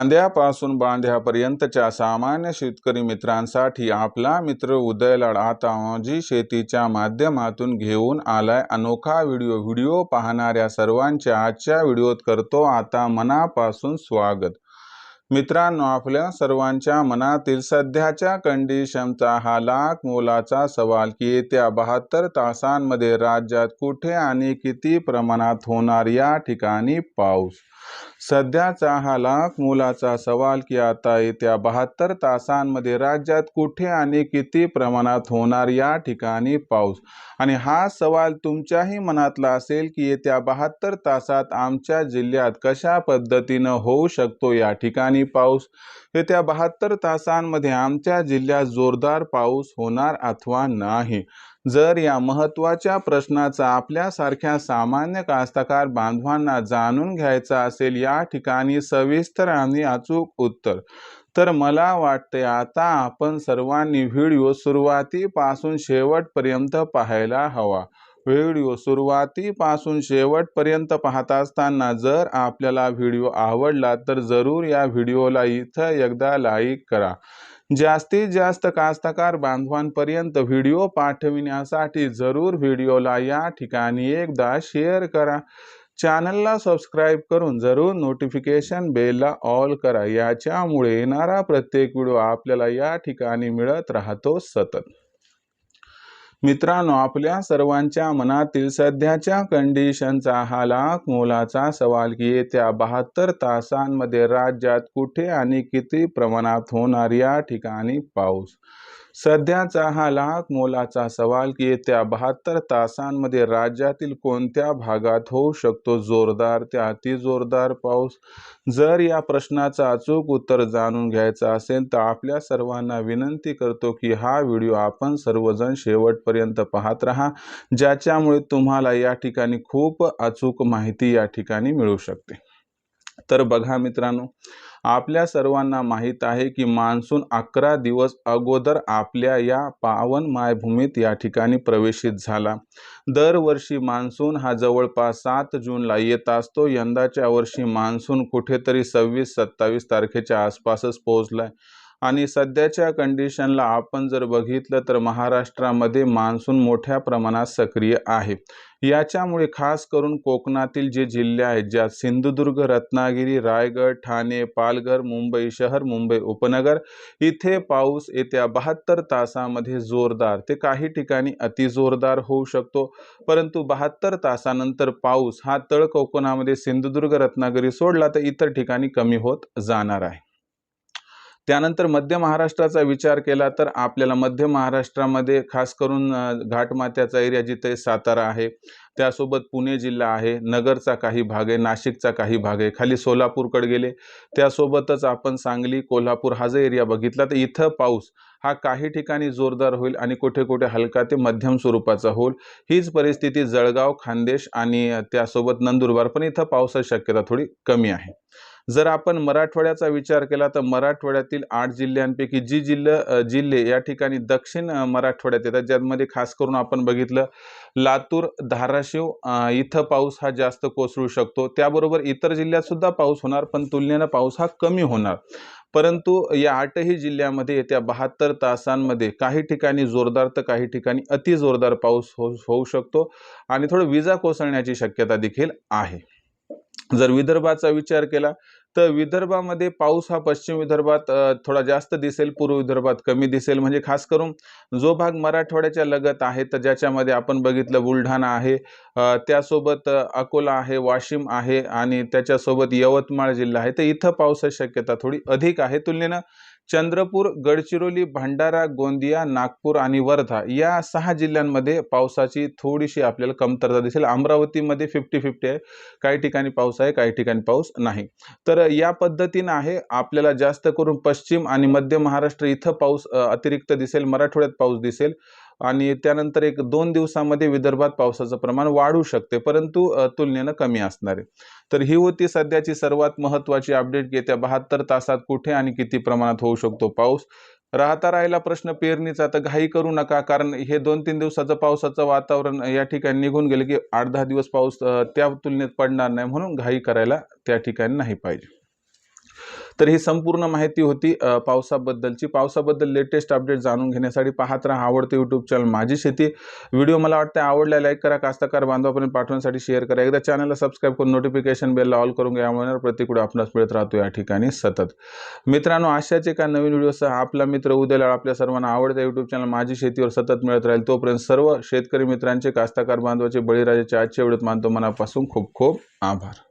बांध्यापासून बांध्यापर्यंतच्या सामान्य शेतकरी मित्रांसाठी आपला मित्र उदयलाड आता माझी शेतीच्या माध्यमातून घेऊन आलाय. अनोखा व्हिडिओ व्हिडिओ पाहणाऱ्या सर्वांच्या आजच्या व्हिडिओत करतो आता मनापासून स्वागत. मित्रांनो आपल्या सर्वांच्या मनातील सध्याच्या कंडिशनचा हा लाख मोलाचा सवाल की येत्या बहात्तर तासांमध्ये राज्यात कुठे आणि किती प्रमाणात होणार या ठिकाणी पाऊस? सध्याचा हा लाख मोलाचा सवाल की आता येत्या बहात्तर तासांमध्ये राज्यात कुठे आणि किती प्रमाणात होणार या ठिकाणी पाऊस? आणि हा सवाल तुमच्याही मनातला असेल की येत्या बहात्तर तासात आमच्या जिल्ह्यात कशा पद्धतीनं होऊ शकतो या ठिकाणी पाऊस? येत्या बहात्तर तासांमध्ये आमच्या जिल्ह्यात जोरदार पाऊस होणार अथवा नाही? जर या महत्त्वाच्या प्रश्नाचा आपल्यासारख्या सामान्य कास्तकार बांधवांना जाणून घ्यायचा असेल असेल या ठिकाणी सविस्तर आणि अचूक उत्तर. तर मला वाटते आता आपण सर्वांनी व्हिडिओ सुरुवातीपासून शेवटपर्यंत पाहायला हवा. व्हिडिओ सुरुवातीपासून शेवटपर्यंत पाहत असताना जर आपल्याला व्हिडिओ आवडला तर जरूर या व्हिडिओला इथं एकदा लाईक करा. जास्तीत जास्त कास्तकार बांधवांपर्यंत व्हिडिओ पाठविण्यासाठी जरूर व्हिडिओला या ठिकाणी एकदा शेअर करा. चॅनलला सबस्क्राईब करून जरूर नोटिफिकेशन बेलला ऑल करा. याच्यामुळे येणारा प्रत्येक व्हिडिओ आपल्याला या ठिकाणी मिळत राहतो सतत. मित्रांनो आपल्या सर्वांच्या मनातील सध्याच्या कंडिशनचा हा लाख मोलाचा सवाल की येत्या बहात्तर तासांमध्ये राज्यात कुठे आणि किती प्रमाणात होणार या ठिकाणी पाऊस? सध्याचा हा लाख मोलाचा सवाल की येत्या बहात्तर तासांमध्ये राज्यातील कोणत्या भागात होऊ शकतो जोरदार ते अतिजोरदार पाऊस? जर या प्रश्नाचं अचूक उत्तर जाणून घ्यायचं असेल तर आपल्या सर्वांना विनंती करतो की हा व्हिडिओ आपण सर्वजण शेवटपर्यंत पाहत राहा ज्याच्यामुळे तुम्हाला या ठिकाणी खूप अचूक माहिती या ठिकाणी मिळू शकते. तर बघा मित्रांनो आपल्या सर्वांना माहीत आहे की मान्सून अकरा दिवस अगोदर आपल्या या पावन मायभूमीत या ठिकाणी प्रवेशित झाला. दरवर्षी मान्सून हा जवळपास सात जूनला येत असतो. यंदाच्या वर्षी मान्सून कुठेतरी सव्वीस सत्तावीस तारखेच्या आसपासच पोहोचलाय. आणि सध्याच्या कंडिशनला आपण जर बघितलं तर महाराष्ट्रामध्ये मान्सून मोठ्या प्रमाणात सक्रिय आहे. याच्यामुळे खास करून कोकणातील जे जिल्हे आहेत ज्यात सिंधुदुर्ग रत्नागिरी रायगड ठाणे पालघर मुंबई शहर मुंबई उपनगर इथे पाऊस येत्या बहात्तर तासामध्ये जोरदार ते काही ठिकाणी अतिजोरदार होऊ शकतो. परंतु बहात्तर तासानंतर पाऊस हा तळ कोकणामध्ये सिंधुदुर्ग रत्नागिरी सोडला तर इतर ठिकाणी कमी होत जाणार आहे. त्यानंतर मध्य महाराष्ट्राचा विचार केला तर आपल्याला मध्य महाराष्ट्रामध्ये खास करून घाटमाथ्याचा एरिया जिथे सातारा आहे त्यासोबत पुणे जिल्हा आहे नगरचा काही भाग आहे नाशिकचा काही भाग आहे खाली सोलापूरकडे गेले. त्यासोबतच आपण सांगली कोल्हापूर हा जो एरिया बघितला तर इथं पाऊस हा काही ठिकाणी जोरदार होईल आणि कुठे कुठे हलका ते मध्यम स्वरूपाचा होईल. हीच परिस्थिती जळगाव खानदेश आणि त्यासोबत नंदुरबार पण इथं पावसाची शक्यता थोडी कमी आहे. जर आपण मराठवाड्याचा विचार केला तर मराठवाड्यातील आठ जिल्ह्यांपैकी जी जिल्ह जिल्हे या ठिकाणी दक्षिण मराठवाड्यात येतात ज्यामध्ये खास करून आपण बघितलं लातूर धाराशिव इथं पाऊस हा जास्त कोसळू शकतो. त्याबरोबर इतर जिल्ह्यात सुद्धा पाऊस होणार पण तुलनेनं पाऊस हा कमी होणार. परंतु या आठही जिल्ह्यामध्ये येत्या बहात्तर तासांमध्ये काही ठिकाणी जोरदार तर काही ठिकाणी अति जोरदार पाऊस हो होऊ शकतो आणि थोडं विजा कोसळण्याची शक्यता देखील आहे. जर विदर्भाचा विचार केला तर विदर्भामध्ये पाऊस हा पश्चिम विदर्भात थोडा जास्त दिसेल पूर्व विदर्भात कमी दिसेल. म्हणजे खास करून जो भाग मराठवाड्याच्या लगत आहे तर ज्याच्यामध्ये आपण बघितलं बुलढाणा आहे त्यासोबत अकोला आहे वाशिम आहे आणि त्याच्यासोबत यवतमाळ जिल्हा आहे. तर इथं पावसाची शक्यता थोडी अधिक आहे. तुलनेनं चंद्रपूर गडचिरोली भंडारा गोंदिया नागपूर आणि वर्धा या सहा जिल्ह्यांमध्ये पावसाची थोडीशी आपल्याला कमतरता दिसेल. अमरावतीमध्ये फिफ्टी फिफ्टी आहे. काही ठिकाणी पाऊस आहे काही ठिकाणी पाऊस नाही. तर या पद्धतीनं आहे आपल्याला जास्त करून पश्चिम आणि मध्य महाराष्ट्र इथं पाऊस अतिरिक्त दिसेल मराठवाड्यात पाऊस दिसेल. आणि त्यानंतर एक दोन दिवसामध्ये विदर्भात पावसाचं प्रमाण वाढू शकते परंतु तुलनेनं कमी असणार आहे. तर ही होती सध्याची सर्वात महत्त्वाची अपडेट येत्या बहात्तर तासात कुठे आणि किती प्रमाणात होऊ शकतो पाऊस? राहता राहिला प्रश्न पेरणीचा. तर घाई करू नका कारण हे दोन तीन दिवसाचं पावसाचं वातावरण या ठिकाणी निघून गेलं की आठ दहा दिवस पाऊस त्या तुलनेत पडणार नाही म्हणून घाई करायला त्या ठिकाणी नाही पाहिजे. तर ही संपूर्ण माहिती होती पावसाबद्दलची. पावसाबद्दल लेटेस्ट अपडेट जाणून घेण्यासाठी पाहत राहा आवडते यूट्यूब चॅनल माझी शेती. व्हिडिओ मला वाटतं आवडला लाईक करा कास्तकार बांधवापर्यंत पाठवण्यासाठी शेअर करा. एकदा चॅनलला सबस्क्राईब करून नोटिफिकेशन बेलला ऑल करून घ्या म्हणून प्रतिकडे आपणास मिळत राहतो या ठिकाणी सतत. मित्रांनो अशाच एका नवीन व्हिडिओसह आपला मित्र उद्याला आपल्या सर्वांना आवडत्या यूट्यूब चॅनल माझी शेतीवर सतत मिळत राहील. तोपर्यंत सर्व शेतकरी मित्रांचे कास्तकार बांधवाचे बळीराजाचे आजच्या व्हिडिओत मानतो. मनापासून खूप खूप आभार.